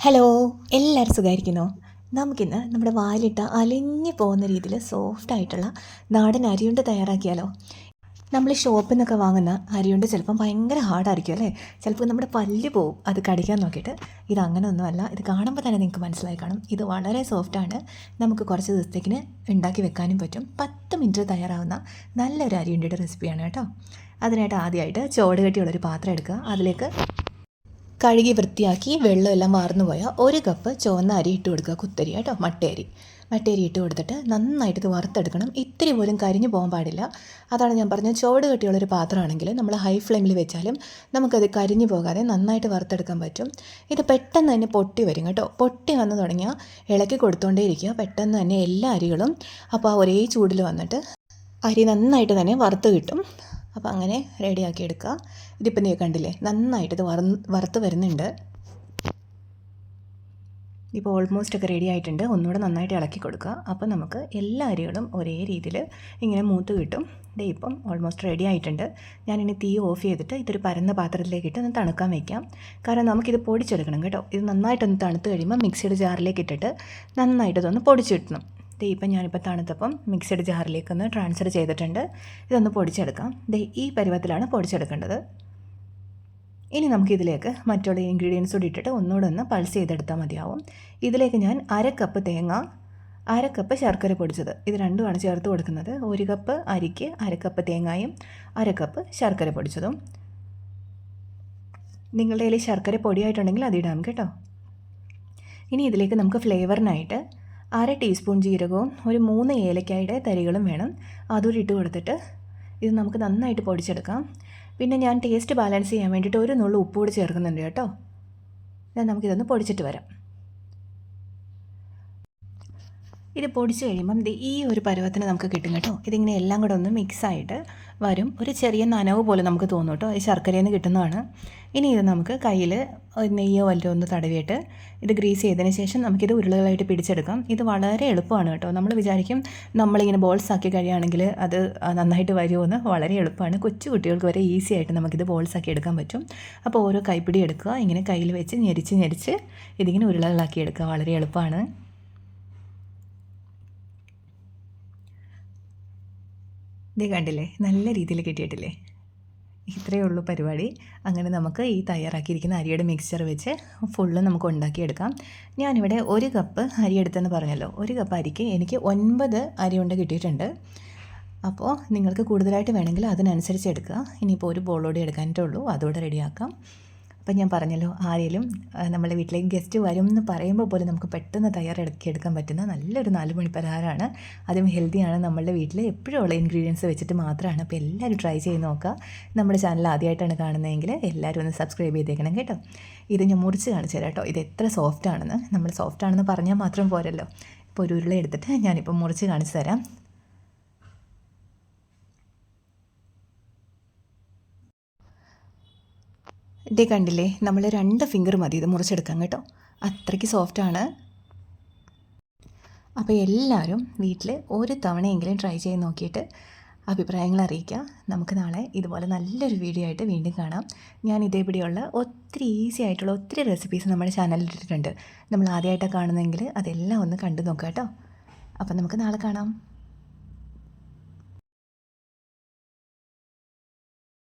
Hello എല്ലാവരും സുഖമായിരിക്കുന്നോ? നമുക്കിന്ന് നമ്മുടെ വാലിട്ട അലിഞ്ഞു പോകുന്ന രീതിയിൽ സോഫ്റ്റ് ആയിട്ടുള്ള നാടൻ അരിയുണ്ട് തയ്യാറാക്കിയാലോ? നമ്മൾ ഷോപ്പിൽ നിന്നൊക്കെ വാങ്ങുന്ന അരിയുണ്ട് ചിലപ്പം ഭയങ്കര ഹാർഡായിരിക്കും അല്ലേ? ചിലപ്പോൾ നമ്മുടെ പല്ല് പോവും അത് കടിക്കാൻ നോക്കിയിട്ട്. ഇത് അങ്ങനെ ഒന്നുമല്ല ഇത് കാണുമ്പോൾ തന്നെ നിങ്ങൾക്ക് മനസ്സിലായി കാണും. ഇത് വളരെ സോഫ്റ്റാണ് നമുക്ക് കുറച്ച് ദിവസത്തേക്കിന് ഉണ്ടാക്കി വെക്കാനും പറ്റും. പത്ത് മിനിറ്റ് തയ്യാറാവുന്ന നല്ലൊരു അരിയുണ്ടിയുടെ റെസിപ്പിയാണ് കേട്ടോ. അതിനായിട്ട് ആദ്യമായിട്ട് ചോട് കെട്ടിയുള്ളൊരു പാത്രം എടുക്കുക. അതിലേക്ക് കഴുകി വൃത്തിയാക്കി വെള്ളമെല്ലാം വാർന്നു പോയ ഒരു കപ്പ് ചുവന്ന അരി ഇട്ട് കൊടുക്കുക കുത്തരി കേട്ടോ മട്ടേരി മട്ടേരി ഇട്ട് കൊടുത്തിട്ട് നന്നായിട്ട് ഇത് വറുത്തെടുക്കണം. ഇത്തിരി പോലും കരിഞ്ഞു പോകാൻ പാടില്ല. അതാണ് ഞാൻ പറഞ്ഞത്. ചുവട് കെട്ടിയുള്ളൊരു പാത്രമാണെങ്കിൽ നമ്മൾ ഹൈ ഫ്ലെയിമിൽ വെച്ചാലും നമുക്കത് കരിഞ്ഞു പോകാതെ നന്നായിട്ട് വറുത്തെടുക്കാൻ പറ്റും. ഇത് പെട്ടെന്ന് തന്നെ പൊട്ടി വരും കേട്ടോ. പൊട്ടി വന്നു തുടങ്ങിയാൽ ഇളക്കി കൊടുത്തുകൊണ്ടേയിരിക്കുക ഇരിക്കുക പെട്ടെന്ന് തന്നെ എല്ലാ അരികളും അപ്പോൾ ആ ഒരേ ചൂടിൽ വന്നിട്ട് അരി നന്നായിട്ട് തന്നെ വറുത്ത് കിട്ടും. അപ്പോൾ അങ്ങനെ റെഡിയാക്കി എടുക്കുക. ഇതിപ്പോൾ നീ കണ്ടില്ലേ നന്നായിട്ട് ഇത് വറ വറുത്ത് വരുന്നുണ്ട്. ഇപ്പോൾ ഓൾമോസ്റ്റ് ഒക്കെ റെഡി ആയിട്ടുണ്ട്. ഒന്നുകൂടെ നന്നായിട്ട് ഇളക്കി കൊടുക്കുക. അപ്പോൾ നമുക്ക് എല്ലാ അരികളും ഒരേ രീതിയിൽ ഇങ്ങനെ മൂത്ത് കിട്ടും. ഇതേ ഇപ്പം ഓൾമോസ്റ്റ് റെഡി ആയിട്ടുണ്ട്. ഞാനിനി തീ ഓഫ് ചെയ്തിട്ട് ഇതൊരു പരന്ന പാത്രത്തിലേക്ക് ഇട്ട് ഒന്ന് തണുക്കാൻ വയ്ക്കാം കാരണം നമുക്കിത് പൊടിച്ചെടുക്കണം കേട്ടോ. ഇത് നന്നായിട്ടൊന്ന് തണുത്ത് കഴിയുമ്പോൾ മിക്സിയുടെ ജാറിലേക്ക് ഇട്ടിട്ട് നന്നായിട്ട് ഇതൊന്ന് പൊടിച്ചിടണം ദേ ഇപ്പം ഞാനിപ്പോൾ തണുത്തപ്പം മിക്സഡ് ജാറിലേക്ക് ഒന്ന് ട്രാൻസ്ഫർ ചെയ്തിട്ടുണ്ട്. ഇതൊന്ന് പൊടിച്ചെടുക്കാം. ദേ ഈ പരുവത്തിലാണ് പൊടിച്ചെടുക്കേണ്ടത്. ഇനി നമുക്കിതിലേക്ക് മറ്റുള്ള ഇൻഗ്രീഡിയൻസ് കൂടി ഇട്ടിട്ട് ഒന്നുകൂടെ ഒന്ന് പൾസ് ചെയ്തെടുത്താൽ മതിയാവും. ഇതിലേക്ക് ഞാൻ അര കപ്പ് തേങ്ങ അര കപ്പ് ശർക്കര പൊടിച്ചത്. ഇത് രണ്ടുമാണ് ചേർത്ത് കൊടുക്കുന്നത്. ഒരു കപ്പ് അരിക്ക് അര കപ്പ് തേങ്ങായും അര കപ്പ് ശർക്കര പൊടിച്ചതും. നിങ്ങളുടെ കയ്യിൽ ശർക്കര പൊടിയായിട്ടുണ്ടെങ്കിൽ അതിടാം കേട്ടോ. ഇനി ഇതിലേക്ക് നമുക്ക് ഫ്ലേവറിനായിട്ട് അര ടീസ്പൂൺ ജീരകവും ഒരു മൂന്ന് ഏലക്കായുടെ തരികളും വേണം. അതുകൂടി ഇട്ട് കൊടുത്തിട്ട് ഇത് നമുക്ക് നന്നായിട്ട് പൊടിച്ചെടുക്കാം. പിന്നെ ഞാൻ ടേസ്റ്റ് ബാലൻസ് ചെയ്യാൻ വേണ്ടിയിട്ട് ഒരു നുള്ളു ഉപ്പ് കൂടി ചേർക്കുന്നുണ്ട് കേട്ടോ. ഞാൻ നമുക്കിതൊന്ന് പൊടിച്ചിട്ട് വരാം. ഇത് പൊടിച്ച് കഴിയുമ്പം ഈ ഒരു പരുവത്തിന് നമുക്ക് കിട്ടും കേട്ടോ. ഇതിങ്ങനെ എല്ലാം കൂടെ ഒന്ന് മിക്സായിട്ട് വരും. ഒരു ചെറിയ നനവ് പോലെ നമുക്ക് തോന്നും കേട്ടോ. ഈ ശർക്കരയിൽ നിന്ന് കിട്ടുന്നതാണ്. ഇനി ഇത് നമുക്ക് കയ്യിൽ നെയ്യോ വല്ലോ ഒന്ന് തടവിയിട്ട് ഇത് ഗ്രീസ് ചെയ്തതിന് ശേഷം നമുക്കിത് ഉരുളകളായിട്ട് പിടിച്ചെടുക്കാം. ഇത് വളരെ എളുപ്പമാണ് കേട്ടോ. നമ്മൾ വിചാരിക്കും നമ്മളിങ്ങനെ ബോൾസ് ആക്കി കഴിയുകയാണെങ്കിൽ അത് നന്നായിട്ട് വരുമെന്ന് വളരെ എളുപ്പമാണ്. കൊച്ചു കുട്ടികൾക്ക് വരെ ഈസി ആയിട്ട് നമുക്കിത് ബോൾസ് ആക്കി എടുക്കാൻ പറ്റും. അപ്പോൾ ഓരോ കൈപ്പിടി എടുക്കുക. ഇങ്ങനെ കയ്യിൽ വെച്ച് ഞെരിച്ച് ഞെരിച്ച് ഇതിങ്ങനെ ഉരുളകളാക്കി എടുക്കുക. വളരെ എളുപ്പമാണ്. ഇത് കണ്ടില്ലേ? നല്ല രീതിയിൽ കിട്ടിയിട്ടില്ലേ? ഇത്രയേ ഉള്ളൂ പരിപാടി. അങ്ങനെ നമുക്ക് ഈ തയ്യാറാക്കിയിരിക്കുന്ന അരിയുടെ മിക്സ്ചർ വെച്ച് ഫുള്ള് നമുക്ക് ഉണ്ടാക്കിയെടുക്കാം. ഞാനിവിടെ ഒരു കപ്പ് അരി എടുത്തെന്ന് പറഞ്ഞല്ലോ. ഒരു കപ്പ് അരിക്ക് എനിക്ക് ഒൻപത് അരി കൊണ്ട് കിട്ടിയിട്ടുണ്ട്. അപ്പോൾ നിങ്ങൾക്ക് കൂടുതലായിട്ട് വേണമെങ്കിൽ അതിനനുസരിച്ച് എടുക്കുക. ഇനിയിപ്പോൾ ഒരു ബോളോടെ എടുക്കാനിട്ടേ ഉള്ളൂ. അതുകൂടെ റെഡിയാക്കാം അപ്പം ഞാൻ പറഞ്ഞല്ലോ ആരെങ്കിലും നമ്മുടെ വീട്ടിലേക്ക് ഗസ്റ്റ് വരും എന്ന് പറയുമ്പോൾ പോലും നമുക്ക് പെട്ടെന്ന് തയ്യാറെടുക്കി എടുക്കാൻ പറ്റുന്ന നല്ലൊരു നാല് മണി പലഹാരമാണ്. അതും ഹെൽത്തിയാണ് നമ്മളുടെ വീട്ടിൽ എപ്പോഴും ഉള്ള ഇൻഗ്രീഡിയൻസ് വെച്ചിട്ട് മാത്രമാണ്. അപ്പോൾ എല്ലാവരും ട്രൈ ചെയ്ത് നോക്കുക. നമ്മുടെ ചാനൽ ആദ്യമായിട്ടാണ് കാണുന്നതെങ്കിൽ എല്ലാവരും ഒന്ന് സബ്സ്ക്രൈബ് ചെയ്തേക്കണം കേട്ടോ. ഇത് ഞാൻ മുറിച്ച് കാണിച്ചു തരാം കേട്ടോ. ഇത് എത്ര സോഫ്റ്റ് ആണെന്ന്. നമ്മൾ സോഫ്റ്റ് ആണെന്ന് പറഞ്ഞാൽ മാത്രം പോരല്ലോ. ഇപ്പോൾ ഒരു ഉരുള എടുത്തിട്ട് ഞാനിപ്പോൾ മുറിച്ച് കാണിച്ചു തരാം. ഇതേ കണ്ടില്ലേ? നമ്മൾ രണ്ട് ഫിംഗർ മതി ഇത് മുറിച്ചെടുക്കാൻ കേട്ടോ. അത്രയ്ക്ക് സോഫ്റ്റാണ് അപ്പോൾ എല്ലാവരും വീട്ടിൽ ഒരു തവണയെങ്കിലും ട്രൈ ചെയ്ത് നോക്കിയിട്ട് അഭിപ്രായങ്ങൾ അറിയിക്കുക. നമുക്ക് നാളെ ഇതുപോലെ നല്ലൊരു വീഡിയോ ആയിട്ട് വീണ്ടും കാണാം. ഞാൻ ഇതേപടിയുള്ള ഒത്തിരി ഈസി ആയിട്ടുള്ള ഒത്തിരി റെസിപ്പീസ് നമ്മുടെ ചാനലിൽ ഇട്ടിട്ടുണ്ട്. നമ്മൾ ആദ്യമായിട്ടാണ് കാണുന്നതെങ്കിൽ അതെല്ലാം ഒന്ന് കണ്ടു നോക്കാം കേട്ടോ. അപ്പം നമുക്ക് നാളെ കാണാം.